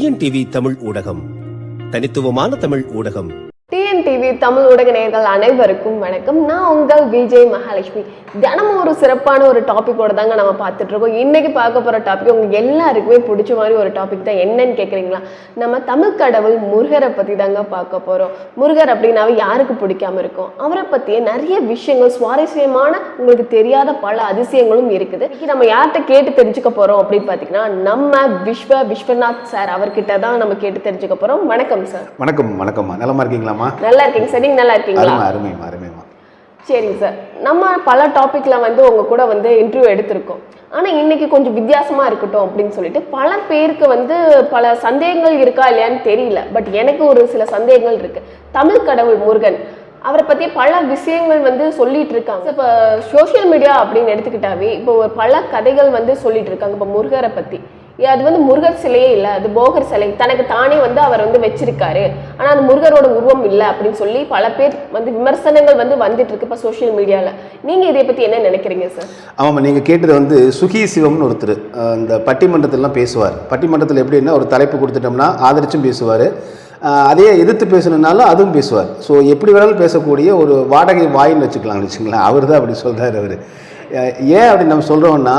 TNTV Tamil ஊடகம். தனித்துவமான தமிழ் ஊடகம். டிஎன்டிவி தமிழ் ஊடக நேயர்கள் அனைவருக்கும் வணக்கம். நான் உங்கள் விஜய் மகாலட்சுமி. தினமும் ஒரு சிறப்பான ஒரு டாபிக்கோட தாங்க நம்ம பார்த்துட்டு இருக்கோம் இன்னைக்கு பார்க்க போற டாபிக் உங்க எல்லாருக்குமே பிடிச்ச மாதிரி ஒரு டாபிக் தான் என்னன்னு கேட்குறீங்களா நம்ம தமிழ் கடவுள் முருகரை பத்தி தாங்க பார்க்க போறோம். முருகர் அப்படின்னாவே யாருக்கு பிடிக்காம இருக்கும்? அவரை பத்தியே நிறைய விஷயங்கள் சுவாரஸ்யமான உங்களுக்கு தெரியாத பல அதிசயங்களும் இருக்குது. நம்ம யார்கிட்ட கேட்டு தெரிஞ்சுக்க போறோம் அப்படின்னு பார்த்தீங்கன்னா நம்ம விஸ்வ விஸ்வநாத் சார் அவர்கிட்ட தான் நம்ம கேட்டு தெரிஞ்சுக்க போறோம். வணக்கம் சார் வணக்கம் வணக்கம்மா. நலமா இருக்கீங்களாம்மா? நல்லா இருக்கீங்க சார் நீங்க நல்லா இருக்கீங்களா? அருமை அருமைம்மா அருமைம்மா. சரிங்க சார். நம்ம பல டாப்பிக்கில் வந்து உங்கள் கூட வந்து இன்டர்வியூ எடுத்திருக்கோம். ஆனால் இன்னைக்கு கொஞ்சம் வித்தியாசமாக இருக்கட்டும் அப்படின்னு சொல்லிட்டு பல பேருக்கு வந்து பல சந்தேகங்கள் இருக்கா இல்லையான்னு தெரியல. பட் எனக்கு ஒரு சில சந்தேகங்கள் இருக்குது தமிழ் கடவுள் முருகன் அவரை பற்றி பல விஷயங்கள் வந்து சொல்லிட்டு இருக்காங்க. இப்போ சோஷியல் மீடியா அப்படின்னு எடுத்துக்கிட்டாவே இப்போ பல கதைகள் வந்து சொல்லிட்டு இருக்காங்க. இப்போ முருகரை பற்றி அது வந்து முருகர் சிலையே இல்லை அது போகர் சிலை. தனக்கு தானே வந்து அவர் வந்து வச்சிருக்காரு. ஆனால் அந்த முருகரோட உருவம் இல்லை அப்படின்னு சொல்லி பல பேர் வந்து விமர்சனங்கள் வந்து வந்துட்டு இருக்கு இப்போ சோஷியல் மீடியாவில் நீங்கள் இதை பற்றி என்ன நினைக்கிறீங்க சார் ஆமாம் நீங்கள் கேட்டது வந்து சுகி சிவம்னு ஒருத்தர் இந்த பட்டிமன்றத்திலாம் பேசுவார். பட்டிமன்றத்தில் எப்படின்னா ஒரு தலைப்பு கொடுத்துட்டோம்னா ஆதரிச்சும் பேசுவார். அதே எதிர்த்து பேசணுன்னாலும் அதுவும் பேசுவார். ஸோ எப்படி வேணாலும் பேசக்கூடிய ஒரு வாடகை வாயின்னு வச்சுக்கலாம்னு வச்சுக்கலாம் அவர் தான் அப்படி சொல்கிறார் அவர். ஏன் அப்படி நம்ம சொல்கிறோன்னா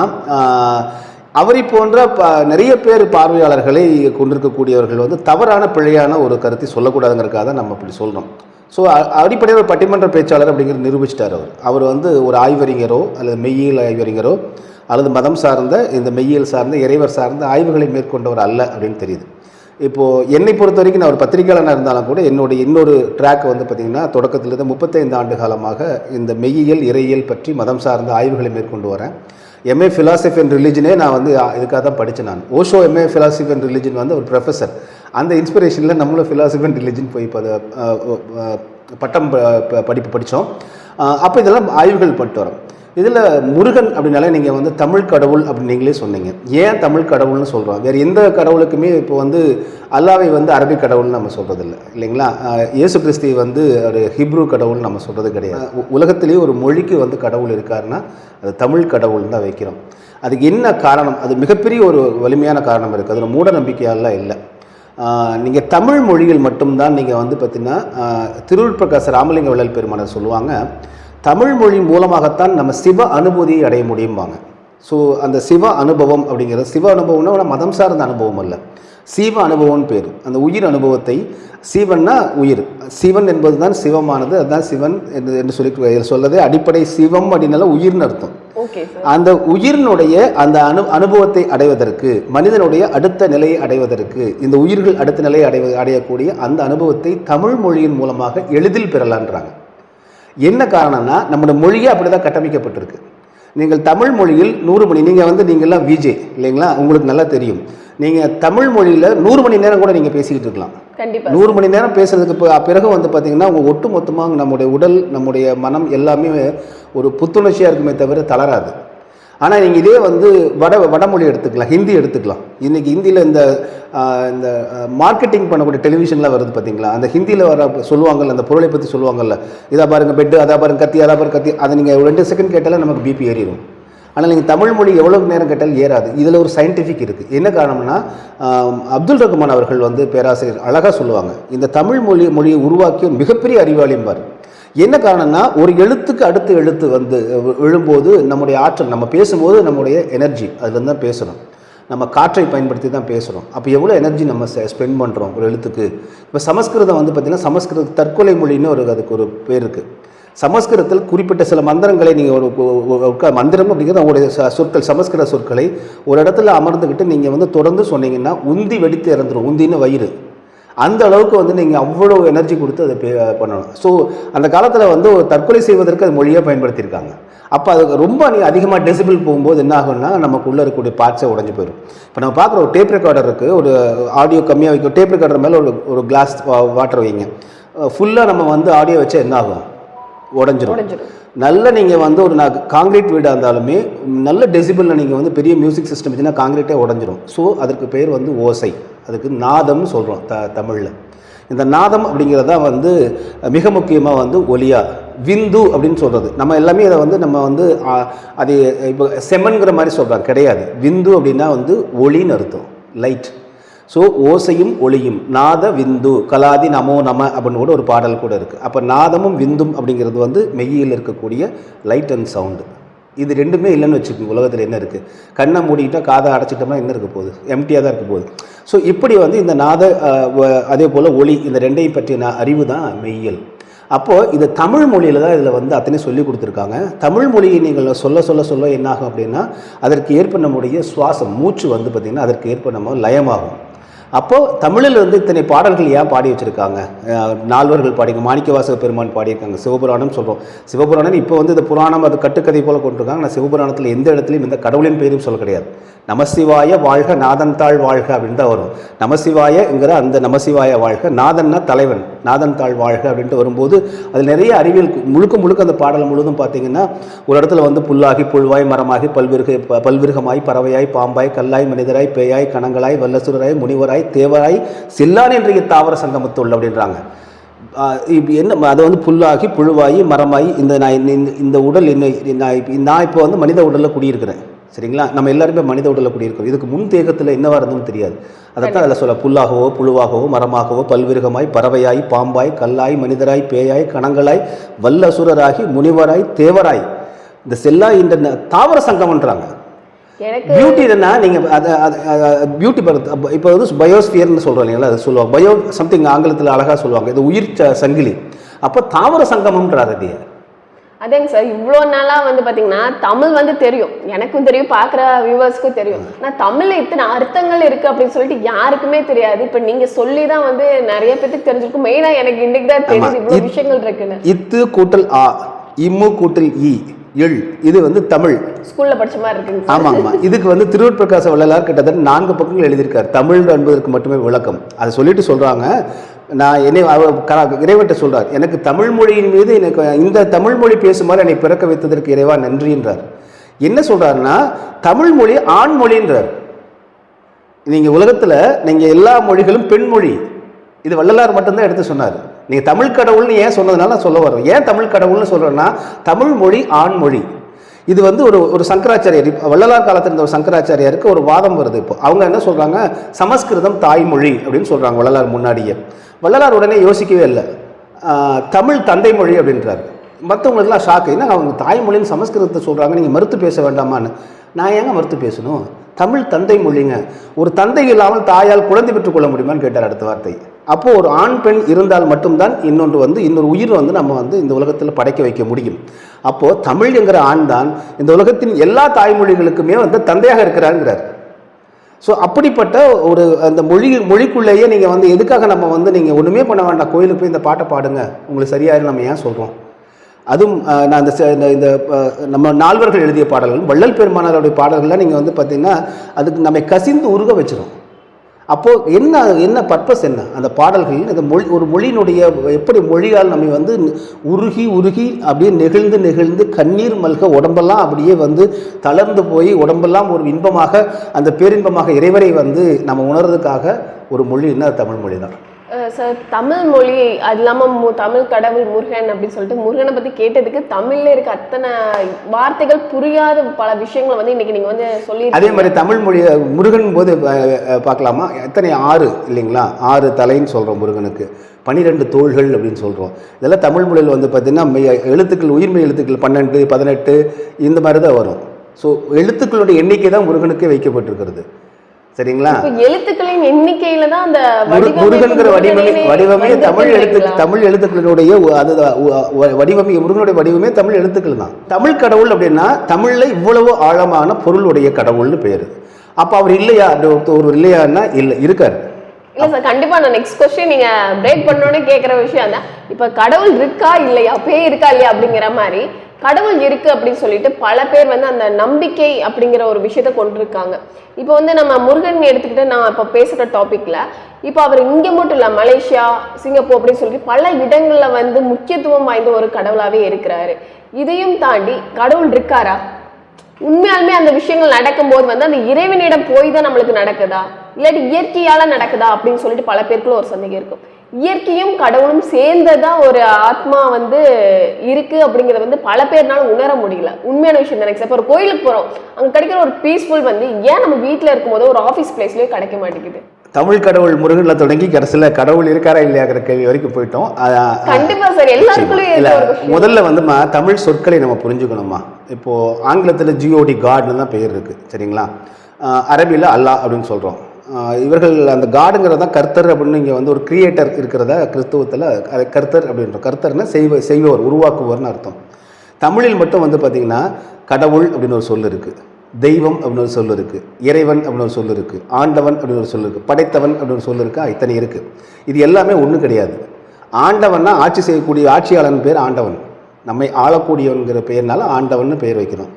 அவரை போன்ற ப நிறைய பேர் பார்வையாளர்களை கொண்டிருக்கக்கூடியவர்கள் வந்து தவறான பிழையான ஒரு கருத்தை சொல்லக்கூடாதுங்கிறக்காக தான் நம்ம இப்படி சொல்கிறோம் ஸோ அடிப்படையில் ஒரு பட்டிமன்ற பேச்சாளர் அப்படிங்கிறது நிரூபிச்சிட்டார் அவர். அவர் வந்து ஒரு ஆய்வறிஞரோ அல்லது மெய்யியல் ஆய்வறிஞரோ அல்லது மதம் சார்ந்த இந்த மெய்யியல் சார்ந்த இறைவர் சார்ந்த ஆய்வுகளை மேற்கொண்டவர் அல்ல அப்படின்னு தெரியுது. இப்போது என்னை பொறுத்த வரைக்கும் நான் ஒரு பத்திரிகையாளனாக இருந்தாலும் கூட என்னுடைய இன்னொரு ட்ராக் வந்து பார்த்திங்கன்னா தொடக்கத்திலிருந்து முப்பத்தைந்து ஆண்டு காலமாக இந்த மெய்யியல் இறையியல் பற்றி மதம் சார்ந்த ஆய்வுகளை மேற்கொண்டு வரேன். எம்ஏ ஃபிலாசபி அண்ட் ரிலிஜனே நான் வந்து இதுக்காக தான் படித்தேன் நான். Osho MA philosophy and religion வந்து ஒரு ப்ரொஃபஸர் அந்த இன்ஸ்பிரேஷனில் நம்மளும் ஃபிலாசபி அண்ட் ரிலிஜன் போய் இப்போ பட்டம் ப- ப- படிப்பு படித்தோம். அப்போ இதெல்லாம் ஆய்வுகள் பண்ணிட்டு வரோம். இதில் முருகன் அப்படின்னாலே நீங்கள் வந்து தமிழ் கடவுள் அப்படின்னு நீங்களே சொன்னீங்க. ஏன் தமிழ் கடவுள்னு சொல்கிறோம் வேறு எந்த கடவுளுக்குமே இப்போ வந்து அல்லாவை வந்து அரபிக் கடவுள்னு நம்ம சொல்கிறது இல்லை இல்லைங்களா இயேசு கிறிஸ்தி வந்து ஒரு ஹிப்ரு கடவுள் நம்ம சொல்கிறது கிடையாது. உலகத்திலேயே ஒரு மொழிக்கு வந்து கடவுள் இருக்காருன்னா அது தமிழ் கடவுள் தான் வைக்கிறோம். அதுக்கு என்ன காரணம்? அது மிகப்பெரிய ஒரு வலிமையான காரணம் இருக்குது. அதில் மூட நம்பிக்கையாலாம் இல்லை. நீங்கள் தமிழ் மொழியில் மட்டும்தான் நீங்கள் வந்து பார்த்திங்கன்னா திருவுள் பிரகாஷ் ராமலிங்க வள்ளல் பெருமானர் சொல்லுவாங்க. தமிழ் மொழி மூலமாகத்தான் நம்ம சிவ அனுபூதியை அடைய முடியும்பாங்க. ஸோ அந்த சிவ அனுபவம் அப்படிங்கிறது சிவ அனுபவம்னா மதம் சார்ந்த அனுபவம் அல்ல. சீவ அனுபவம்னு பேர். அந்த உயிர் அனுபவத்தை சீவன்னா உயிர். சிவன் என்பது தான் சிவமானது அதுதான் சிவன் என்று என்று சொல்லி சொல்லதே அடிப்படை சிவம் அப்படின்னால உயிர்னு அர்த்தம். அந்த உயிரினுடைய அந்த அனு அனுபவத்தை அடைவதற்கு மனிதனுடைய அடுத்த நிலையை அடைவதற்கு இந்த உயிர்கள் அடுத்த நிலையை அடைவ அடையக்கூடிய அந்த அனுபவத்தை தமிழ் மொழியின் மூலமாக எளிதில் பெறலான்றாங்க. என்ன காரணம்னா நம்மளோட மொழியே அப்படிதான் கட்டமைக்கப்பட்டிருக்கு. நீங்கள் தமிழ் மொழியில் நூறு மணி நீங்கள் வந்து நீங்கள்லாம் விஜே இல்லைங்களா? உங்களுக்கு நல்லா தெரியும். நீங்கள் தமிழ் மொழியில் நூறு மணி நேரம் கூட நீங்கள் பேசிக்கிட்டு இருக்கலாம். கண்டிப்பா. நூறு மணி நேரம் பேசுறதுக்கு பிறகு வந்து பார்த்தீங்கன்னா உங்கள் ஒட்டு மொத்தமாக நம்முடைய உடல் நம்முடைய மனம் எல்லாமே ஒரு புத்துணர்ச்சியாக இருக்குமே தவிர தளராது. ஆனால் நீங்கள் இதே வந்து வட வடமொழி எடுத்துக்கலாம் ஹிந்தி எடுத்துக்கலாம். இன்றைக்கி ஹிந்தியில் இந்த இந்த மார்க்கெட்டிங் பண்ணக்கூடிய டெலிவிஷன்லாம் வருது பார்த்தீங்களா அந்த ஹிந்தியில் வர சொல்லுவாங்கல்ல அந்த பொருளை பற்றி சொல்லுவாங்கல்ல. இதாக பாருங்கள் பெட்டு அதாக பாருங்க கத்தி அதாக பாருங்கள் கத்தி அதை நீங்கள் ரெண்டு செகண்ட் கேட்டாலே நமக்கு பிபி ஏறிடும் ஆனால் நீங்கள் தமிழ் மொழி எவ்வளோ நேரம் கேட்டாலும் ஏறாது. இதில் ஒரு சயின்டிஃபிக் இருக்குது என்ன காரணம்னா அப்துல் ரஹ்மான் அவர்கள் வந்து பேராசிரியர் அழகாக சொல்லுவாங்க இந்த தமிழ் மொழி மொழியை உருவாக்கிய மிகப்பெரிய அறிவாளிம்பார். என்ன காரணம்னா ஒரு எழுத்துக்கு அடுத்த எழுத்து வந்து விழும்போது நம்முடைய ஆற்றல் நம்ம பேசும்போது நம்முடைய எனர்ஜி அதுலேருந்து தான் பேசணும். நம்ம காற்றை பயன்படுத்தி தான் பேசுகிறோம் அப்போ எவ்வளோ எனர்ஜி நம்ம ஸ்பெண்ட் பண்ணுறோம் ஒரு எழுத்துக்கு? இப்போ சமஸ்கிருதம் வந்து பார்த்திங்கன்னா சமஸ்கிருத தற்கொலை மொழின்னு ஒரு அதுக்கு ஒரு பேர் இருக்குது சமஸ்கிருதத்தில் குறிப்பிட்ட சில மந்திரங்களை நீங்கள் ஒரு மந்திரம் அப்படிங்கிறது உங்களுடைய சொற்கள் சமஸ்கிருத சொற்களை ஒரு இடத்துல அமர்ந்துக்கிட்டு நீங்கள் வந்து தொடர்ந்து சொன்னீங்கன்னா உந்தி வெடித்து இறந்துடும் உந்தின்னு வயிறு. அந்த அளவுக்கு வந்து நீங்கள் அவ்வளோ எனர்ஜி கொடுத்து அதை பண்ணணும். ஸோ அந்த காலத்தில் வந்து ஒரு தற்கொலை செய்வதற்கு அது மொழியாக பயன்படுத்தியிருக்காங்க. அப்போ அது ரொம்ப நீ அதிகமாக டெசிபிள் போகும்போது என்ன ஆகும்னா நமக்குள்ளே இருக்கக்கூடிய பார்ட்ஸே உடஞ்சி போயிடும் இப்போ நம்ம பார்க்குற ஒரு டேப் ரெக்கார்டர் இருக்குது ஒரு ஆடியோ கம்மியாக வைக்கும் டேப் ரெக்கார்டர் மேலே ஒரு ஒரு கிளாஸ் வாட்டர் வைங்க. ஃபுல்லாக நம்ம வந்து ஆடியோ வச்சா என்ன ஆகும்? உடஞ்சிரும். உடைஞ்சிரும். நல்ல நீங்கள் வந்து ஒரு நான் காங்கிரீட் வீடாக இருந்தாலுமே நல்ல டெசிபிளில் நீங்கள் வந்து பெரிய மியூசிக் சிஸ்டம் வச்சுன்னா காங்கிரீட்டே உடஞ்சிரும். ஸோ அதுக்கு பேர் வந்து ஓசை. அதுக்கு நாதம்னு சொல்கிறோம் த தமிழில். இந்த நாதம் அப்படிங்கிறது வந்து மிக முக்கியமாக வந்து ஒலியா விந்து அப்படின்னு சொல்கிறது நம்ம எல்லாமே இதை வந்து நம்ம வந்து அது இப்போ செமன்கிற மாதிரி சொல்கிறாங்க கிடையாது. விந்து அப்படின்னா வந்து ஒளின்னு அர்த்தம். லைட் ஸோ ஓசையும் ஒளியும் நாத விந்து கலாதி நமோ நம அப்படின்னு கூட ஒரு பாடல் கூட இருக்குது அப்போ நாதமும் விந்தும் அப்படிங்கிறது வந்து மெய்யில் இருக்கக்கூடிய லைட் அண்ட் சவுண்டு இது ரெண்டுமே இல்லைன்னு வச்சுக்கோங்க உலகத்தில் என்ன இருக்குது கண்ணை மூடிக்கிட்டா காதை அடைச்சிட்டோம்னா என்ன இருக்க போகுது? எம்டியாக தான் இருக்க போகுது. ஸோ இப்படி வந்து இந்த நாத அதே போல் ஒளி இந்த ரெண்டையும் பற்றின அறிவு தான் மெய்யல். அப்போது இது தமிழ் மொழியில் தான் இதில் வந்து அத்தனை சொல்லி கொடுத்துருக்காங்க. தமிழ் மொழியை நீங்கள் சொல்ல சொல்ல சொல்ல என்னாகும் அப்படின்னா அதற்கு ஏற்ப நம்முடைய சுவாசம் மூச்சு வந்து பார்த்திங்கன்னா அதற்கு ஏற்ப நம்ம லயமாகும். அப்போது தமிழில் வந்து இத்தனை பாடல்கள் ஏன் பாடி வச்சுருக்காங்க? நால்வர்கள் பாடிங்க மாணிக்கவாசக பெருமான் பாடியிருக்காங்க சிவபுராணம் சொல்கிறோம் சிவபுராணம் இப்போ வந்து இந்த புராணம் அது கட்டுக்கதை போல் கொண்டிருக்காங்க. ஆனால் சிவபுராணத்தில் எந்த இடத்துலையும் இந்த கடவுளின் பெயரும் சொல்ல கிடையாது. நமசிவாய வாழ்க நாதன் தாழ் வாழ்க அப்படின்னு தான் வரும். நமசிவாயங்கிற அந்த நமசிவாய வாழ்க நாதன்னா தலைவன் நாதன் தாழ் வாழ்க அப்படின்ட்டு வரும்போது அது நிறைய அறிவியல் முழுக்க முழுக்க அந்த பாடல் முழுதும் பார்த்தீங்கன்னா ஒரு இடத்துல வந்து புல்லாகி புல்வாய் மரமாகி பல்விருக பல்விருகமாய் பறவையாய் பாம்பாய் கல்லாய் மனிதராய் பேயாய் கணங்களாய் வல்லசுரராய் முனிவராய் தேவராய் சில்லான் என்ற தாவர சங்கமத்துள்ள அப்படின்றாங்க. ஆஹ் என்ன அதை வந்து புல்லாகி புழுவாகி மரமாகி இந்த நான் இந்த- இந்த- உடல் என்ன நான் நான் இப்போ வந்து மனித உடலில் குடியிருக்கிறேன். சரிங்களா? நம்ம எல்லாருமே மனித உடலில் குடியிருக்கோம் இதுக்கு முன் தேகத்தில் என்னவா இருந்ததுன்னு தெரியாது. அதைத்தான் அதில் சொல்ல புல்லாகவோ புழுவாகவோ மரமாகவோ பல்விருகமாய் பறவையாய் பாம்பாய் கல்லாய் மனிதராய் பேயாய் கணங்களாய் வல்லசுரராகி முனிவராய் தேவராய். இந்த செல்லா இந்த தாவர சங்கம்ன்றாங்க எனக்கு பியூட்டி என்னன்னா நீங்கள் அதை பியூட்டி இப்போ வந்து பயோஸ்பியர்னு சொல்கிறோம் இல்லைங்களா அது சொல்லுவாங்க. பயோ சம்திங் ஆங்கிலத்தில் அழகாக சொல்லுவாங்க. இது உயிர் சங்கிலி. அப்போ தாவர சங்கமம்ன்றார் அது. அதேங்க சார் இவ்வளோ நாளாக வந்து பார்த்தீங்கன்னா தமிழ் வந்து தெரியும். எனக்கும் தெரியும் பார்க்குற வியூவர்ஸ்க்கும் தெரியும். ஆனால் தமிழ்ல இத்தனை அர்த்தங்கள் இருக்கு அப்படின்னு சொல்லிட்டு யாருக்குமே தெரியாது. இப்போ நீங்க சொல்லி தான் வந்து நிறைய பேருக்கு தெரிஞ்சிருக்கும். மெயினாக எனக்கு இன்னைக்கு தான் தெரியுது இவ்வளோ விஷயங்கள் இருக்குன்னு. இத்து கூட்டல் ஆ இம்மு கூட்டல் இ எள். இது வந்து தமிழ். ஸ்கூல்ல படிச்ச மாதிரி இருக்குங்க சார். ஆமாங்கம்மா. இதுக்கு வந்து திருவற்பிரகாச வள்ளலார் கிட்டத்தட்ட நான்கு பக்கங்கள் எழுதியிருக்கார். தமிழ் என்பதற்கு மட்டுமே விளக்கம். அதை சொல்லிட்டு சொல்றாங்க. நான் என்னை இறைவன்ட்ட சொல்றார். எனக்கு தமிழ் மொழியின் மீது எனக்கு இந்த தமிழ் மொழி பேசுமாறு என்னை பிறக்க வைத்ததற்கு இறைவா நன்றின்றார் என்ன சொல்றாருன்னா தமிழ் மொழி ஆண் மொழின்றார். நீங்க உலகத்துல நீங்க எல்லா மொழிகளும் பெண் மொழி. இது வள்ளலார் மட்டும்தான் எடுத்து சொன்னார். நீங்கள் தமிழ் கடவுள்னு ஏன் சொன்னதுனால நான் சொல்ல வரேன் ஏன் தமிழ் கடவுள்னு சொல்கிறேன்னா தமிழ் மொழி ஆண்மொழி இது வந்து ஒரு ஒரு சங்கராச்சாரியார் வள்ளலார் காலத்தில் இருந்த ஒரு சங்கராச்சாரியாருக்கு ஒரு வாதம் வருது இப்போ. அவங்க என்ன சொல்கிறாங்க சமஸ்கிருதம் தாய்மொழி அப்படின்னு சொல்கிறாங்க வள்ளலார் முன்னாடியே. வள்ளலார் உடனே யோசிக்கவே இல்லை. தமிழ் தந்தை மொழி அப்படின்றாரு. மற்றவங்களுக்குலாம் ஷாக்கு என்ன அவங்க தாய்மொழின்னு சமஸ்கிருதத்தை சொல்கிறாங்க நீங்கள் மறுத்து பேச வேண்டாமான்னு. நான் ஏங்க மறுத்து பேசணும்? தமிழ் தந்தை மொழிங்க. ஒரு தந்தை இல்லாமல் தாயால் குழந்தை பெற்றுக்கொள்ள முடியுமான்னு கேட்டார் அடுத்த வார்த்தை. அப்போது ஒரு ஆண் பெண் இருந்தால் மட்டும்தான் இன்னொன்று வந்து இன்னொரு உயிர் வந்து நம்ம வந்து இந்த உலகத்தில் படைக்க வைக்க முடியும். அப்போது தமிழ் என்கிற ஆண் தான் இந்த உலகத்தின் எல்லா தாய்மொழிகளுக்குமே வந்து தந்தையாக இருக்கிறாருங்கிறார். ஸோ அப்படிப்பட்ட ஒரு அந்த மொழி மொழிக்குள்ளேயே நீங்கள் வந்து எதுக்காக நம்ம வந்து நீங்கள் ஒன்றுமே பண்ண வேண்டாம் கோயிலுக்கு போய் இந்த பாட்டை பாடுங்க உங்களுக்கு சரியாக நம்ம ஏன் சொல்கிறோம் அதுவும் நான் இந்த ச- இந்த- இந்த நம்ம நால்வர்கள் எழுதிய பாடல்கள் வள்ளல் பெருமானாருடைய பாடல்கள்லாம் நீங்கள் வந்து பார்த்திங்கன்னா அதுக்கு நம்மை கசிந்து உருக வச்சிடும் அப்போது என்ன என்ன பர்பஸ் என்ன? அந்த பாடல்கள் இந்த மொழி ஒரு மொழியினுடைய எப்படி மொழியால் நம்மை வந்து உருகி உருகி அப்படியே நெகிழ்ந்து நெகிழ்ந்து கண்ணீர் மல்க உடம்பெல்லாம் அப்படியே வந்து தளர்ந்து போய் உடம்பெல்லாம் ஒரு இன்பமாக அந்த பேரின்பமாக இறைவரை வந்து நம்ம உணர்றதுக்காக ஒரு மொழின்னா தமிழ் மொழி தான் சார் தமிழ் மொழி அது இல்லாமல் மு தமிழ் கடவுள் முருகன் அப்படின்னு சொல்லிட்டு முருகனை பற்றி கேட்டதுக்கு தமிழில் இருக்க அத்தனை வார்த்தைகள் புரியாத பல விஷயங்களை வந்து இன்னைக்கு நீங்கள் வந்து சொல்லி அதே மாதிரி தமிழ் மொழி முருகன் போது பார்க்கலாமா? எத்தனை ஆறு இல்லைங்களா? ஆறு தலைன்னு சொல்கிறோம் முருகனுக்கு. பன்னிரெண்டு தோள்கள் அப்படின்னு சொல்கிறோம் இதெல்லாம் தமிழ் மொழியில் வந்து பார்த்திங்கன்னா மெய் எழுத்துக்கள் உயிர்மெய் எழுத்துக்கள் பன்னெண்டு பதினெட்டு இந்த மாதிரி தான் வரும். ஸோ எழுத்துக்களுடைய எண்ணிக்கை தான் முருகனுக்கே வைக்கப்பட்டிருக்கிறது. சரிங்களா? எழுத்துக்களின் எண்ணிக்கையில தான் அந்த முருகன்கிற வடிவமே வடிவமே தமிழ் எழுத்து? தமிழ் எழுத்துக்களினுடைய ஒ- ஒ- வடிவமே முருகனுடைய வடிவமே தமிழ் எழுத்துக்கள் தான். தமிழ் கடவுள் அப்படின்னா தமிழ்ல இவ்வளவு ஆழமான பொருளுடைய கடவுள்னு பேரு. அப்ப அவர் இல்லையா? அப்படி ஒரு இல்லையான்னா இல்லை இருக்காரு. இல்ல சார் கண்டிப்பா நான் நெக்ஸ்ட் கொஸ்டின் நீங்க பிரேக் பண்ணோன்னு கேக்குற விஷயம் தான் இப்ப கடவுள் இருக்கா இல்லையா? பேய் இருக்கா இல்லையா அப்படிங்கிற மாதிரி கடவுள் இருக்கு அப்படின்னு சொல்லிட்டு பல பேர் வந்து அந்த நம்பிக்கை அப்படிங்கிற ஒரு விஷயத்த கொண்டிருக்காங்க. இப்போ வந்து நம்ம முருகன் எடுத்துக்கிட்டு நான் இப்போ பேசுகிற டாப்பிக்கில் இப்போ அவர் இங்கே மட்டும் இல்லை மலேசியா சிங்கப்பூர் அப்படின்னு சொல்லிட்டு பல இடங்களில் வந்து முக்கியத்துவம் வாய்ந்த ஒரு கடவுளாகவே இருக்கிறாரு. இதையும் தாண்டி கடவுள் இருக்காரா? உண்மையாலுமே அந்த விஷயங்கள் நடக்கும்போது வந்து அந்த இறைவனிடம் போய் தான் நம்மளுக்கு நடக்குதா? இல்லாட்டி இயற்கையால் நடக்குதா? அப்படின்னு சொல்லிட்டு பல பேருக்குள்ள ஒரு சந்தேகம் இருக்கும். இயற்கையும் கடவுளும் சேர்ந்ததா ஒரு ஆத்மா வந்து இருக்கு அப்படிங்கறத வந்து பல பேர்னால உணர முடியல. உண்மையான விஷயம் தானே இப்போ ஒரு கோயிலுக்கு போறோம். அங்க கிடைக்கிற ஒரு பீஸ்ஃபுல் வந்து ஏன் நம்ம வீட்ல இருக்கும்போது ஒரு ஆஃபீஸ் பிளேஸ்லயே கிடைக்க மாட்டேங்குது? தமிழ் கடவுள் முருகனில் தொடங்கி கடைசியில் கடவுள் இருக்காரா இல்லையாங்கிற கேள்வி வரைக்கும் போயிட்டோம். கண்டிப்பா சார். எல்லாருக்குள்ளயும். முதல்ல வந்துமா தமிழ் சொற்களை நம்ம புரிஞ்சுக்கணுமா? இப்போ ஆங்கிலத்தில் ஜிஓடி காட்னு தான் பெயர் இருக்கு. சரிங்களா? அரபியில் அல்லாஹ் அப்படின்னு சொல்கிறோம் இவர்கள் அந்த காடுங்கிறத கர்த்தர் அப்படின்னு இங்கே வந்து ஒரு கிரியேட்டர் இருக்கிறத கிறிஸ்துவத்தில் அது கர்த்தர் அப்படின்ற கர்த்தர்னா செய்வ செய்பவர் உருவாக்குவர்னு அர்த்தம். தமிழில் மட்டும் வந்து பார்த்திங்கன்னா கடவுள் அப்படின்னு ஒரு சொல் இருக்குது தெய்வம் அப்படின்னு ஒரு சொல் இருக்குது இறைவன் அப்படின்னு ஒரு சொல் இருக்குது ஆண்டவன் அப்படின்னு ஒரு சொல் இருக்குது படைத்தவன் அப்படின்னு ஒரு சொல் இருக்கா? இத்தனை இருக்குது இது எல்லாமே ஒன்றும் கிடையாது. ஆண்டவன்னா ஆட்சி செய்யக்கூடிய ஆட்சியாளன் பேர் ஆண்டவன். நம்மை ஆளக்கூடியவன்கிற பெயர்னால ஆண்டவன் பெயர் வைக்கிறோம்.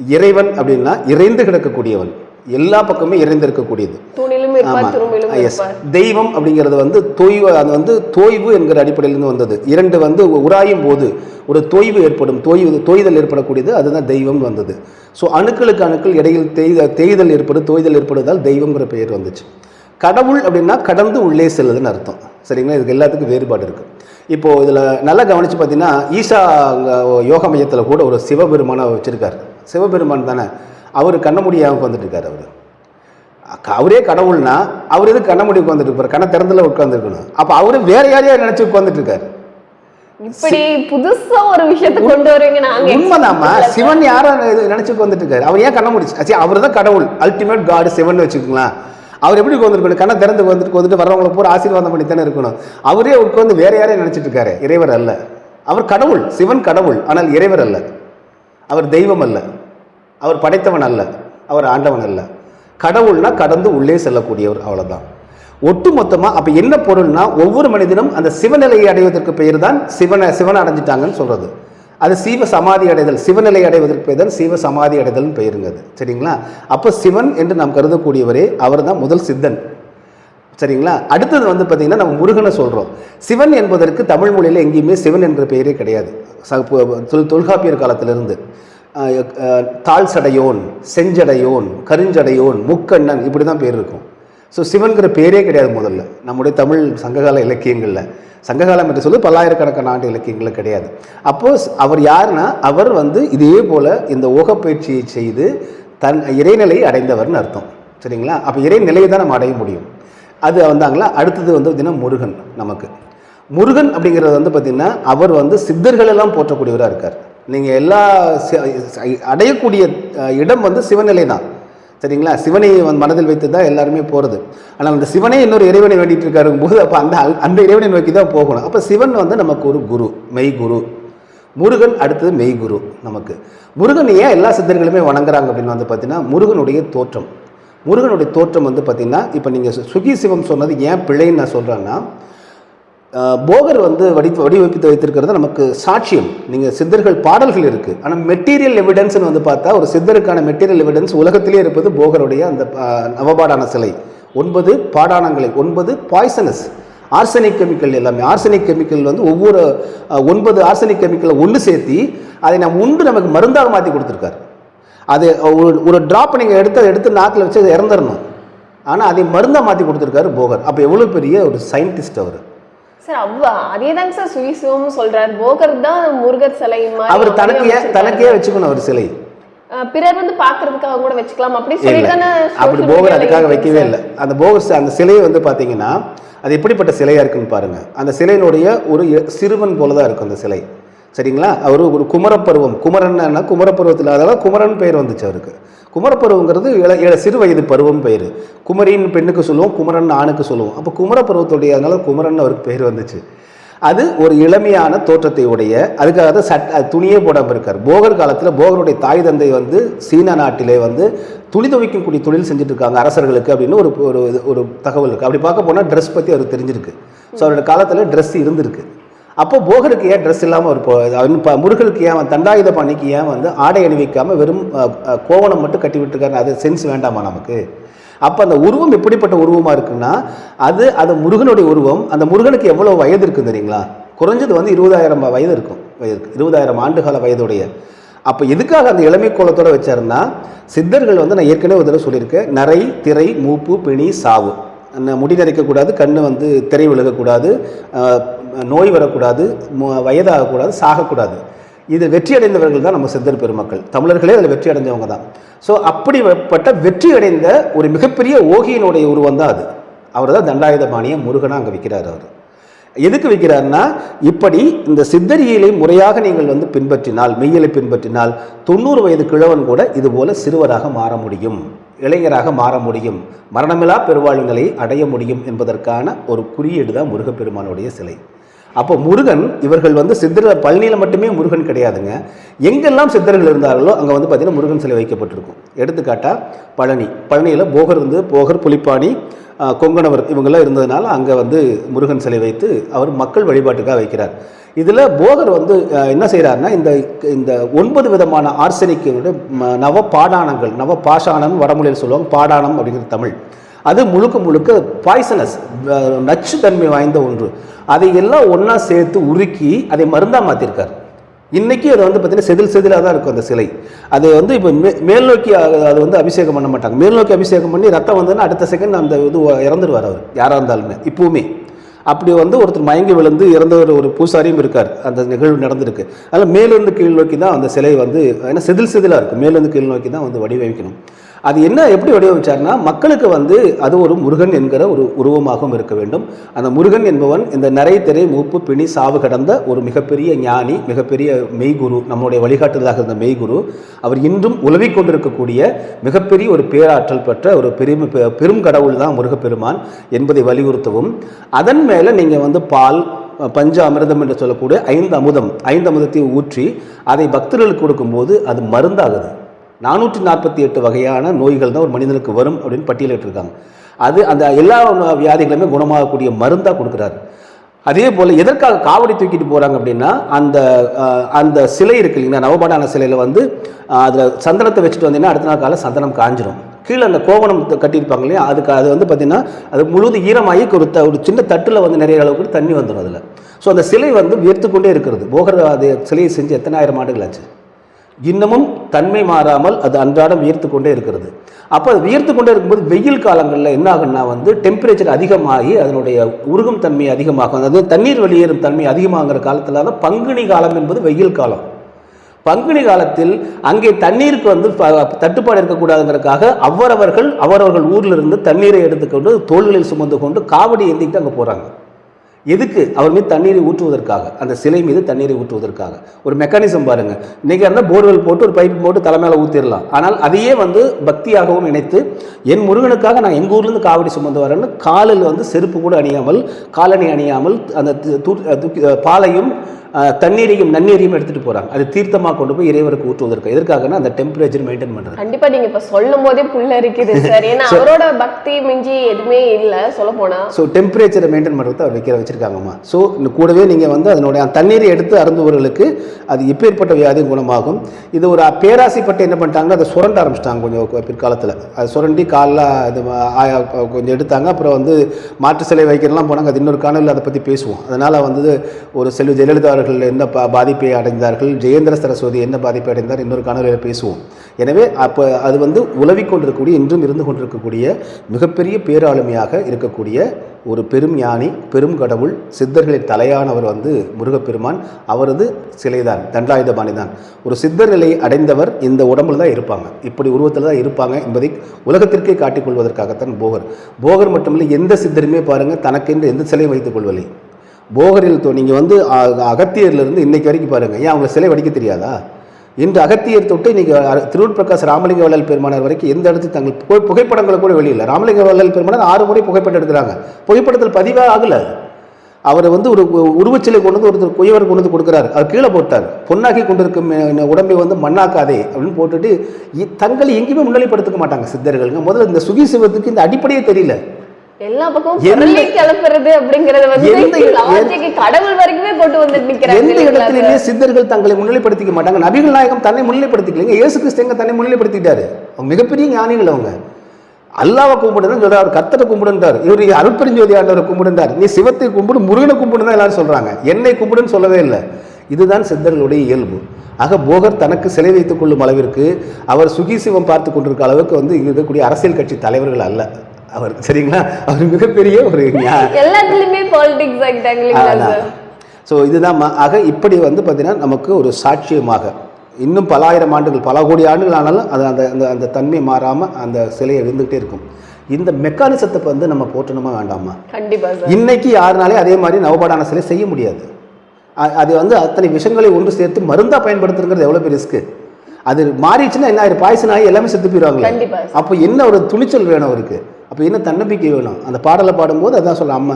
இறைவன் அப்படின்னா இறைந்து கிடக்கக்கூடியவன். எல்லா பக்கமே இறைந்து இருக்கக்கூடியது தூணிலும் இருப்பார் ஆமா. துரும்பிலும் Yes. இருப்பார். தெய்வம் அப்படிங்கிறது வந்து தொய்வு அது வந்து தோய்வு என்கிற அடிப்படையிலிருந்து வந்தது. இரண்டு வந்து உராயும் போது ஒரு தொய்வு ஏற்படும் தொய்வு தோய்தல் ஏற்படக்கூடியது அதுதான் தெய்வம் வந்தது. ஸோ அணுக்களுக்கு அணுக்கள் இடையில் தேய்த தேய்தல் ஏற்படு தோய்தல் ஏற்படுவதால் தெய்வங்கிற பெயர் வந்துச்சு. கடவுள் அப்படின்னா கடந்து உள்ளே செல்லுதுன்னு அர்த்தம். சரிங்களா? இதுக்கு எல்லாத்துக்கும் வேறுபாடு இருக்கு. இப்போ இதில் நல்லா கவனிச்சு பார்த்தீங்கன்னா ஈஷா யோக மையத்தில் கூட ஒரு சிவபெருமானை வச்சிருக்காரு. சிவபெருமான் தானே? அவர் கண்ண முடியாமல் உட்காந்துட்டு இருக்காரு அவர் அவரே கடவுள்னா அவர் எது கண்ண முடி உட்காந்துட்டு இருப்பார்? கண்ண திறந்துல உட்காந்துருக்கணும் அப்போ அவரு வேற யாரையா நினைச்சு உட்காந்துட்டு இருக்காரு இப்படி புதுசா ஒரு விஷயத்தை கொண்டு வருவீங்க நாங்க உண்மைதாம்மா. சிவன் யாரோ இது நினைச்சு உட்காந்துட்டு இருக்காரு அவர் ஏன் கண்ண முடிச்சு சரி அவர் தான் கடவுள். அல்டிமேட் காடு சிவன் வச்சுக்கோங்களேன். அவர் எப்படி உட்காந்துருக்கணும் கண்ணை திறந்து வந்துட்டு வந்துட்டு வர்றவங்களை பூரா ஆசீர்வாதம் பண்ணி தானே இருக்கணும். அவரே உட்காந்து வேற யாரையும் நினைச்சிட்டு இருக்காரு. இறைவர் அல்ல. அவர் கடவுள் சிவன் கடவுள் ஆனால் இறைவர் அல்ல. அவர் தெய்வம் அல்ல. அவர் படைத்தவன் அல்ல அவர் ஆண்டவன் அல்ல. கடவுள்னா கடந்து உள்ளே செல்லக்கூடியவர் அவ்வளோதான் ஒட்டு மொத்தமாக அப்போ என்ன பொருள்னா ஒவ்வொரு மனிதனும் அந்த சிவநிலையை அடைவதற்கு பெயர் தான் சிவனை சிவனை அடைஞ்சிட்டாங்கன்னு சொல்கிறது அது சீவ சமாதி அடைதல் சிவநிலை அடைவதற்கு பெயர் தான் சீவ சமாதி அடைதல்னு பெயருங்க அது. சரிங்களா? அப்போ சிவன் என்று நாம் கருதக்கூடியவரே அவர் தான் முதல் சித்தன். சரிங்களா? அடுத்தது வந்து பார்த்தீங்கன்னா நம்ம முருகனை சொல்கிறோம் சிவன் என்பதற்கு தமிழ் மொழியில் எங்கேயுமே சிவன் என்ற பெயரே கிடையாது. ச- பு- தொல் தொல்காப்பியர் காலத்திலிருந்து. தாழ் சடையோன் செஞ்சடையோன் கருஞ்சடையோன் முக்கண்ணன் இப்படி தான் பேர் இருக்கும். ஸோ சிவன்கிற பேரே கிடையாது முதல்ல. நம்முடைய தமிழ் சங்ககால இலக்கியங்களில். சங்ககாலம் என்று சொல்லி பல்லாயிரக்கணக்கான ஆண்டு இலக்கியங்களில் கிடையாது. அப்போது அவர் யாருன்னா அவர் வந்து இதே போல் இந்த ஓகப்பயிற்சியை செய்து தன் இறைநிலையை அடைந்தவர்னு அர்த்தம். சரிங்களா? அப்போ இறைநிலையை தான் நம்ம அடைய முடியும். அது வந்தாங்களா? அடுத்தது வந்து பார்த்திங்கன்னா முருகன் நமக்கு. முருகன் அப்படிங்கிறது வந்து பார்த்திங்கன்னா அவர் வந்து சித்தர்கள் எல்லாம் போற்றக்கூடியவராக இருக்கார். நீங்கள் எல்லா அடையக்கூடிய இடம் வந்து சிவநிலை தான் சரிங்களா? சிவனை மனதில் வைத்து தான் எல்லாருமே போகிறது ஆனால் அந்த சிவனே இன்னொரு இறைவனை வேண்டிட்டு இருக்காரு போது அப்போ அந்த அந்த இறைவனை நோக்கி தான் போகணும். அப்போ சிவன் வந்து நமக்கு ஒரு குரு மெய் குரு முருகன் அடுத்தது மெய் குரு நமக்கு. முருகன் ஏன் எல்லா சித்தர்களுமே வணங்குறாங்க அப்படின்னு வந்து பார்த்தீங்கன்னா முருகனுடைய தோற்றம். முருகனுடைய தோற்றம் வந்து பார்த்திங்கன்னா இப்போ நீங்கள் சுகி சிவம் சொன்னது ஏன் பிழைன்னு நான் சொல்கிறேன்னா போகர் வந்து வடி வடிவமைத்து வைத்திருக்கிறது நமக்கு சாட்சியம். நீங்கள் சித்தர்கள் பாடல்கள் இருக்குது ஆனால் மெட்டீரியல் எவிடன்ஸ்னு வந்து பார்த்தா ஒரு சித்தருக்கான மெட்டீரியல் எவிடன்ஸ் உலகத்திலே இருப்பது போகருடைய அந்த நவபாடான சிலை. ஒன்பது பாடானங்களை ஒன்பது பாய்சனஸ் ஆர்சனிக் கெமிக்கல் எல்லாமே. ஆர்சனிக் கெமிக்கல் வந்து ஒவ்வொரு ஒன்பது ஆர்சனிக் கெமிக்கலை ஒன்று சேர்த்தி அதை நம்ம உண்டு நமக்கு மருந்தாக மாற்றி கொடுத்துருக்காரு. அது ஒரு ஒரு ட்ராப் நீங்கள் எடுத்து அதை எடுத்து நாக்கில் வச்சு அதை இறந்துடணும் ஆனால் அதை மருந்தாக மாற்றி கொடுத்துருக்காரு போகர். அப்போ எவ்வளோ பெரிய ஒரு சயின்டிஸ்ட் அவர். சார் அவ்வா அதே தாங்க சார் சுயசிவம் சொல்றாரு. போகர் தான் முருகர் சிலை அவர் தனக்கு. தனக்கே வச்சுக்கணும் அவர் சிலை. பிறர் வந்து பாக்குறதுக்காக கூட வச்சுக்கலாம். அப்படி இல்லை. சொல்லி தானே அப்படி போகர் அதுக்காக வைக்கவே. இல்லை. அந்த போகர் அந்த சிலையை வந்து பார்த்தீங்கன்னா அது எப்படிப்பட்ட சிலையாக இருக்குன்னு பாருங்க. அந்த சிலையினுடைய ஒரு சிறுவன் போல தான் இருக்கும் அந்த சிலை. சரிங்களா? அவர் ஒரு குமரப்பருவம். குமரன்னா குமரப்பருவத்தில் அதெல்லாம் குமரன் பெயர் வந்துச்சு அவருக்கு. குமரப்பருவங்கிறது இள சிறு வயது பருவம் பெயர் குமரின் பெண்ணுக்கு சொல்லுவோம் குமரன் ஆணுக்கு சொல்லுவோம். அப்போ குமரப்பருவத்துடைய அதனால குமரன் அவருக்கு பெயர் வந்துச்சு. அது ஒரு இளமையான தோற்றத்தை உடைய அதுக்காக தான் சட் துணியே போடாமல் இருக்கார். போகர் காலத்தில் போகருடைய தாய் தந்தை வந்து சீனா நாட்டிலே வந்து துணி துவைக்கும் கூடிய தொழில் செஞ்சுட்டு இருக்காங்க அரசர்களுக்கு அப்படின்னு ஒரு ஒரு இது- ஒரு தகவல் இருக்குது அப்படி பார்க்க போனால் ட்ரெஸ் பற்றி அவருக்கு தெரிஞ்சிருக்கு. ஸோ அவருடைய காலத்தில் ட்ரெஸ் இருந்திருக்கு. அப்போ போகருக்கு ஏன் ட்ரெஸ் இல்லாமல் ஒரு போ- முருகனுக்கு ஏன் தண்டாயுத பாணிக்கு ஏன் வந்து ஆடை அணிவிக்காமல் வெறும் கோவணம் மட்டும் கட்டி விட்டுருக்காரு அது சென்ஸ் வேண்டாமா நமக்கு? அப்போ அந்த உருவம் எப்படிப்பட்ட உருவமாக இருக்குன்னா அது அது முருகனுடைய உருவம் அந்த முருகனுக்கு எவ்வளோ வயது இருக்குது தெரியுங்களா? குறைஞ்சது வந்து இருபதாயிரம் வயது இருக்கும் வயது இருபதாயிரம் ஆண்டுகால வயதுடைய. அப்போ எதுக்காக அந்த இளமை கோலத்தோடு வச்சாருன்னா சித்தர்கள் வந்து நான் ஏற்கனவே ஒரு தடவை சொல்லியிருக்கேன் நரை திரை மூப்பு பிணி சாவு. முடி நரைக்கக்கூடாது கண் வந்து திரை விழுகக்கூடாது நோய் வரக்கூடாது வயதாகக்கூடாது சாகக்கூடாது. இது வெற்றி அடைந்தவர்கள் தான் நம்ம சித்தர் பெருமக்கள். தமிழர்களே அதில் வெற்றி அடைஞ்சவங்க தான். ஸோ அப்படிப்பட்ட வெற்றி அடைந்த ஒரு மிகப்பெரிய ஓகியினுடைய உருவம் தான் அது. அவர் தான் தண்டாயுதபாணியை முருகனாக அங்கே விற்கிறார் அவர். எதுக்கு விற்கிறாருன்னா இப்படி இந்த சித்தரியலை முறையாக நீங்கள் வந்து பின்பற்றினால் மெய்யலை பின்பற்றினால் தொண்ணூறு வயது கிழவன் கூட இதுபோல சிறுவராக மாற முடியும். இளைஞராக மாற முடியும். மரணமில்லா பெருவாழ்நிலையை அடைய முடியும் என்பதற்கான ஒரு குறியீடு தான் முருகப்பெருமானுடைய சிலை. அப்போ முருகன் இவர்கள் வந்து சித்தர் பழனியில் மட்டுமே முருகன் கிடையாதுங்க. எங்கெல்லாம் சித்தர்கள் இருந்தார்களோ அங்கே வந்து பார்த்தீங்கன்னா முருகன் சிலை வைக்கப்பட்டிருக்கும். எடுத்துக்காட்டாக பழனி. பழனியில் போகர் வந்து போகர் புலிப்பாணி கொங்கணவர் இவங்கெல்லாம் இருந்ததுனால அங்கே வந்து முருகன் சிலை வைத்து அவர் மக்கள் வழிபாட்டுக்காக வைக்கிறார். இதில் போகர் வந்து என்ன செய்கிறாருன்னா இந்த இந்த ஒன்பது விதமான ஆர்சனிக்கு நவ பாடானங்கள் நவ பாஷாணம் வடமொழியில் சொல்லுவாங்க பாடானம் அப்படிங்கிற தமிழ். அது முழுக்க முழுக்க பாய்சனஸ் நச்சுத்தன்மை வாய்ந்த ஒன்று. அதை எல்லாம் ஒன்றா சேர்த்து உருக்கி அதை மருந்தாக மாற்றிருக்கார் இன்றைக்கி அது வந்து பார்த்தீங்கன்னா செதில் செதிலாக தான் இருக்கும் அந்த சிலை. அது வந்து இப்போ மே மேல் நோக்கி அது வந்து அபிஷேகம் பண்ண மாட்டாங்க. மேல் நோக்கி அபிஷேகம் பண்ணி ரத்தம் வந்ததுன்னா அடுத்த செகண்ட் அந்த இது இறந்துருவார் அவர். யாராக இருந்தாலுமே இப்போவுமே. அப்படி வந்து ஒருத்தர் மயங்கி விழுந்து இறந்த ஒரு ஒரு பூசாரியும் இருக்கார். அந்த நிகழ்வு நடந்திருக்கு. அதனால் மேலிருந்து கீழ் நோக்கி தான் அந்த சிலை வந்து ஏன்னா செதில் செதிலாக இருக்கும். மேலிருந்து கீழ் நோக்கி தான் வந்து வடிவமைக்கணும். அது என்ன எப்படி வடிவமைச்சார்னா மக்களுக்கு வந்து அது ஒரு முருகன் என்கிற ஒரு உருவமாகவும் இருக்க வேண்டும். அந்த முருகன் என்பவன் இந்த நிறை திரை மூப்பு பிணி சாவு கடந்த ஒரு மிகப்பெரிய ஞானி மிகப்பெரிய மெய்குரு நம்முடைய வழிகாட்டுதலாக இருந்த மெய்குரு. அவர் இன்றும் உலவிக் கொண்டிருக்கக்கூடிய மிகப்பெரிய ஒரு பேராற்றல் பெற்ற ஒரு பெரும் பெ- பெரும் கடவுள் தான் முருகப்பெருமான் என்பதை வலியுறுத்தவும். அதன் மேலே நீங்கள் வந்து பால் பஞ்ச அமிர்தம் என்று சொல்லக்கூடிய ஐந்து அமுதம் ஐந்து அமுதத்தை ஊற்றி அதை பக்தர்களுக்கு கொடுக்கும்போது அது மருந்தாகுது. நானூற்றி நாற்பத்தி எட்டு வகையான நோய்கள் தான் ஒரு மனிதனுக்கு வரும் அப்படின்னு பட்டியலிட்டிருக்காங்க. அது அந்த எல்லா வியாதிகளுமே குணமாகக்கூடிய மருந்தாக கொடுக்குறாரு. அதே போல் எதற்காக காவடி தூக்கிட்டு போகிறாங்க அப்படின்னா அந்த அந்த சிலை இருக்கு இல்லைங்களா நவபாடான சிலையில் வந்து அதில் சந்தனத்தை வச்சுட்டு வந்தீங்கன்னா அடுத்த நாள் காலை சந்தனம் காஞ்சிரும். கீழே அந்த கோவணம் கட்டியிருப்பாங்க இல்லையா அதுக்கு அது வந்து பார்த்திங்கன்னா அது முழுது ஈரமாகி ஒரு த ஒரு சின்ன தட்டில் வந்து நிறைய அளவுக்கு தண்ணி வந்துடும் அதில். ஸோ அந்த சிலை வந்து வியர்த்து கொண்டே இருக்கிறது. போகர் அது சிலையை செஞ்சு எத்தனை ஆயிரம் ஆண்டுகள் ஆச்சு? இன்னமும் தன்மை மாறாமல் அது அன்றாடம் வியர்த்து கொண்டே இருக்கிறது. அப்போ அது வியர்த்து கொண்டே இருக்கும்போது வெயில் காலங்களில் என்ன ஆகும்னா வந்து டெம்பரேச்சர் அதிகமாகி அதனுடைய உருகும் தன்மை அதிகமாகும். அதாவது தண்ணீர் வெளியேறும் தன்மை அதிகமாகிற காலத்தில் தான் பங்குனி காலம் என்பது வெயில் காலம். பங்குனி காலத்தில் அங்கே தண்ணீருக்கு வந்து ப- தட்டுப்பாடு இருக்கக்கூடாதுங்கிறதுக்காக அவரவர்கள் அவரவர்கள் ஊரில் இருந்து தண்ணீரை எடுத்துக்கொண்டு தோள்களில் சுமந்து கொண்டு காவடி ஏந்திக்கிட்டு அங்கே போகிறாங்க எதுக்கு அவர் மீது தண்ணீரை ஊற்றுவதற்காக? அந்த சிலை மீது தண்ணீரை ஊற்றுவதற்காக. ஒரு மெக்கானிசம் பாருங்க. இன்றைக்கி இருந்தால் போர்வெல் போட்டு ஒரு பைப் போட்டு தலை மேலே ஊற்றிடலாம் ஆனால் அதையே வந்து பக்தியாகவும் நினைத்து என் முருகனுக்காக நான் எங்கள் ஊர்லேருந்து காவடி சுமந்து வரேன்னு காலில் வந்து செருப்பு கூட அணியாமல் காலணி அணியாமல் அந்த தூக்கி பாலையும் தண்ணீரையும் நன்னீரையும் எடுத்துகிட்டு போகிறாங்க அது தீர்த்தமாக கொண்டு போய் இறைவருக்கு ஊற்றுவதற்கு. எதற்காகனா அந்த டெம்பரேச்சர் மெயின்டைன் பண்ணுறது கண்டிப்பா நீங்க இப்ப சொல்லும் போதே புல்ல இருக்குது சார். ஏன்னா அவரோட பக்தி மிஞ்சி எதுவுமே இல்ல சொல்ல போனா. ஸோ டெம்பரேச்சரை மெயின்டைன் பண்ணுறது அவர் வைக்கிற வச்சிருக்காங்கம்மா. ஸோ கூடவே நீங்கள் வந்து அதனுடைய தண்ணீரை எடுத்து அருந்துவர்களுக்கு அது எப்பேற்பட்ட வியாதியும் குணமாகும் இது ஒரு பேராசைப்பட்டு என்ன பண்ணிட்டாங்கன்னா அதை சுரண்ட ஆரம்பிச்சிட்டாங்க கொஞ்சம் பிற்காலத்தில். அது சுரண்டி காலில் இது ஆ- கொஞ்சம் எடுத்தாங்க. அப்புறம் வந்து மாற்று சிலை வைக்கிறலாம் போனாங்க. அது இன்னொரு காணொலியில் அதை பற்றி பேசுவோம். அதனால் வந்து ஒரு செல்வி ஜெயலலிதா அவர்கள் என்ன பா பாதிப்பை அடைந்தார்கள் ஜெயேந்திர சரஸ்வதி என்ன பாதிப்பை அடைந்தார் இன்னொரு காணொலியில் பேசுவோம். எனவே அப்போ அது வந்து உலவிக் கொண்டிருக்கக்கூடிய இன்றும் இருந்து கொண்டிருக்கக்கூடிய மிகப்பெரிய பேராளுமையாக இருக்கக்கூடிய ஒரு பெரும் ஞானி பெரும் கடவுள் சித்தர்களின் தலையானவர் வந்து முருகப்பெருமான். அவரது சிலைதான் தண்டாயுதபாணி தான் ஒரு சித்தர் நிலை அடைந்தவர் இந்த உடம்புல தான் இருப்பாங்க. இப்படி உருவத்தில் தான் இருப்பாங்க என்பதை உலகத்திற்கே காட்டிக் கொள்வதற்காகத்தான் போகர். போகர் மட்டுமில்லை எந்த சித்தருமே பாருங்கள் தனக்கென்று எந்த சிலையும் வைத்துக் கொள்வதில்லை. போகரில் நீங்கள் வந்து அகத்தியர்லேருந்து இன்னைக்கு வரைக்கும் பாருங்கள் ஏன் அவங்க சிலை வடிக்க தெரியாதா? இன்று அகத்தியர் தொட்டு இன்னைக்கு அ- திருவூர் பிரகாஷ் ராமலிங்க வள்ளல் பெருமானார் வரைக்கும் எந்த இடத்துல தங்கள் புகை- புகைப்படங்களை கூட வெளியில ராமலிங்க வள்ளல் பெருமானார் ஆறு முறை புகைப்படம் எடுக்கிறாங்க. புகைப்படத்தில் பதிவே ஆகலை. அவர் வந்து ஒரு உருவச்சிலை கொண்டு வந்து ஒருத்தர் குயவர் கொண்டு வந்து கொடுக்குறாரு. அவர் கீழே போட்டார். பொன்னாக்கி கொண்டிருக்கும் உடம்பை வந்து மண்ணாக்காதே அப்படின்னு போட்டுட்டு இ- தங்களை எங்கேயுமே முன்னிலைப்படுத்திக்க மாட்டாங்க சித்தர்கள்ங்க. முதல்ல இந்த சுகி சிவத்துக்கு இந்த அடிப்படையே தெரியல. எல்லா பக்கமும் பொருளை கிளப்புறது அப்படிங்கறது வந்து கடவுள் வரைக்குமே கொண்டு வந்து நிக்கிறாங்க எந்த இடத்துலையுமே? சித்தர்கள் தங்களை முன்னிலைப்படுத்திக்க மாட்டாங்க. நபிகள் நாயகம் தன்னை முன்னிலைப்படுத்திக்கலைங்க. இயேசு கிறிஸ்து எங்க தன்னை முன்னிலைப்படுத்திட்டாரு? அவங்க மிகப்பெரிய ஞானிகள் அவங்க. அல்லாவை கும்பிடுன்னு சொல்றாரு கர்த்தரை கும்பிடுன்றார். இவர் அருட்பெருஞ்சோதி ஆண்டவரை கும்பிடுன்றார். நீ சிவத்தை கும்பிடு முருகனை கும்பிடுன்னு தான் எல்லாரும் சொல்றாங்க. என்னை கும்பிடுன்னு சொல்லவே இல்லை. இதுதான் சித்தர்களுடைய இயல்பு. ஆக போகர் தனக்கு சிலை வைத்துக் கொள்ளும் அளவிற்கு அவர் சுகி சிவம் பார்த்து கொண்டிருக்க அளவுக்கு வந்து இங்க இருக்கக்கூடிய அரசியல் கட்சி தலைவர்கள் அல்ல. அவர் சரிங்களா? அவர் மிகப்பெரிய ஒரு எல்லாத்துலயுமே பாலிடிக்ஸ் ஆகிட்டாங்க ஸோ இதுதான் ஆக இப்படி வந்து பார்த்தீங்கன்னா நமக்கு ஒரு சாட்சியமாக இன்னும் பல ஆயிரம் ஆண்டுகள் பல கோடி ஆண்டுகள் ஆனாலும் அது அந்த அந்த அந்த தன்மை மாறாமல் அந்த சிலை இருந்துகிட்டே இருக்கும். இந்த மெக்கானிசத்தை வந்து நம்ம போற்றணுமா வேண்டாமா? கண்டிப்பா சார் இன்னைக்கு யாருனாலே அதே மாதிரி நவபாடான சிலை செய்ய முடியாது. அது வந்து அத்தனை விஷயங்களை ஒன்று சேர்த்து மருந்தா பயன்படுத்துறது எவ்வளோ பெரிய ரிஸ்க்கு அது மாறிடுச்சுன்னா என்ன ஆயிரும்? பாய்சன் ஆகி எல்லாமே செத்து சார். அப்போ என்ன ஒரு துணிச்சல் வேணும் அவருக்கு? அப்போ என்ன தன்னம்பிக்கை வேணும்? அந்த பாடலை பாடும்போது அதான் சொல்ல அம்மா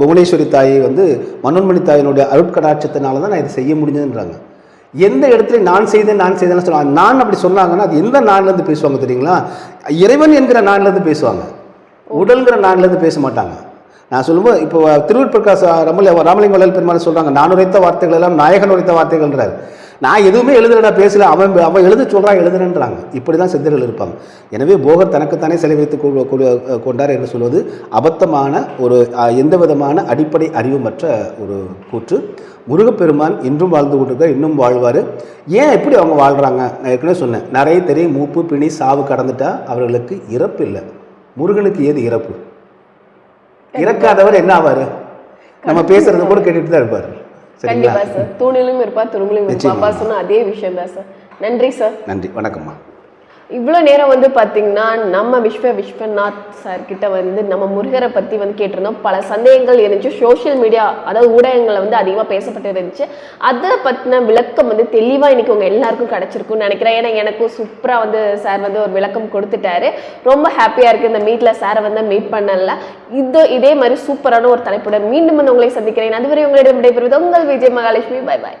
புவனேஸ்வரி தாய் வந்து மனோன்மணி தாயினுடைய அருட்கடாட்சத்தினால தான் நான் இதை செய்ய முடிஞ்சதுன்றாங்க. எந்த இடத்துல நான் செய்தேன் நான் செய்தேன்னு சொல்லுவாங்க நான் அப்படி சொன்னாங்கன்னா அது எந்த நாள்லேருந்து பேசுவாங்க தெரியுங்களா? இறைவன் என்கிற நாள்லேருந்து பேசுவாங்க. உடல்ங்கிற நாள்லேருந்து பேச மாட்டாங்க. நான் சொல்லும்போது இப்போ திருவூர் பிரகாஷ் ரமல ராமலிங்க வள்ளல் பெருமாள் சொல்கிறாங்க நான் உரைத்த வார்த்தைகள் எல்லாம் நாயகன் உரைத்த வார்த்தைகள்ன்றார். நான் எதுவுமே எழுதல நான் பேசல. அவன் அவன் எழுத சொல்கிறான் எழுதுறேன்றாங்க. இப்படி தான் சித்தர்கள் இருப்பாங்க. எனவே போகர் தனக்குத்தானே சிலை வைத்து கொண்டார் என்று சொல்வது அபத்தமான ஒரு எந்த விதமான அடிப்படை அறிவுமற்ற ஒரு கூற்று. முருகப்பெருமான் இன்றும் வாழ்ந்து கொண்டிருக்கார் இன்னும் வாழ்வார். ஏன் எப்படி அவங்க வாழ்கிறாங்க நான் ஏற்கனவே சொன்னேன். நிறைய தெரிய மூப்பு பிணி சாவு கடந்துட்டா அவர்களுக்கு இறப்பு இல்லை முருகனுக்கு ஏது இறப்பு? இறக்காதவர் என்ன ஆவாரு? நம்ம பேசுறத கூட கேட்டுட்டு தான் இருப்பாரு. கண்டிப்பா சார் தூணிலும் இருப்பா துரும்பிலும் இருப்பா. சொன்ன அதே விஷயம் தான் சார் நன்றி சார் நன்றி. வணக்கம்மா. இவ்வளோ நேரம் வந்து பார்த்தீங்கன்னா நம்ம விஸ்வ விஸ்வநாத் சார்கிட்ட வந்து நம்ம முருகரை பற்றி வந்து கேட்டிருந்தோம். பல சந்தேகங்கள் இருந்துச்சு. சோஷியல் மீடியா அதாவது ஊடகங்களில் வந்து அதிகமாக பேசப்பட்டு இருந்துச்சு. அதை பற்றின விளக்கம் வந்து தெளிவாக இன்னைக்கு உங்கள் எல்லாருக்கும் கிடச்சிருக்கும்னு நினைக்கிறேன். ஏன்னா எனக்கும் சூப்பராக வந்து சார் வந்து ஒரு விளக்கம் கொடுத்துட்டாரு. ரொம்ப ஹாப்பியாக இருக்குது இந்த மீட்டில் சாரை வந்து மீட் பண்ணல. இது இதே மாதிரி சூப்பரான ஒரு தலைப்புடன் மீண்டும் வந்து உங்களை சந்திக்கிறேன். அதுவரை உங்களிடம் விடைபெறுவது உங்கள் Vijay Mahalakshmi bye bye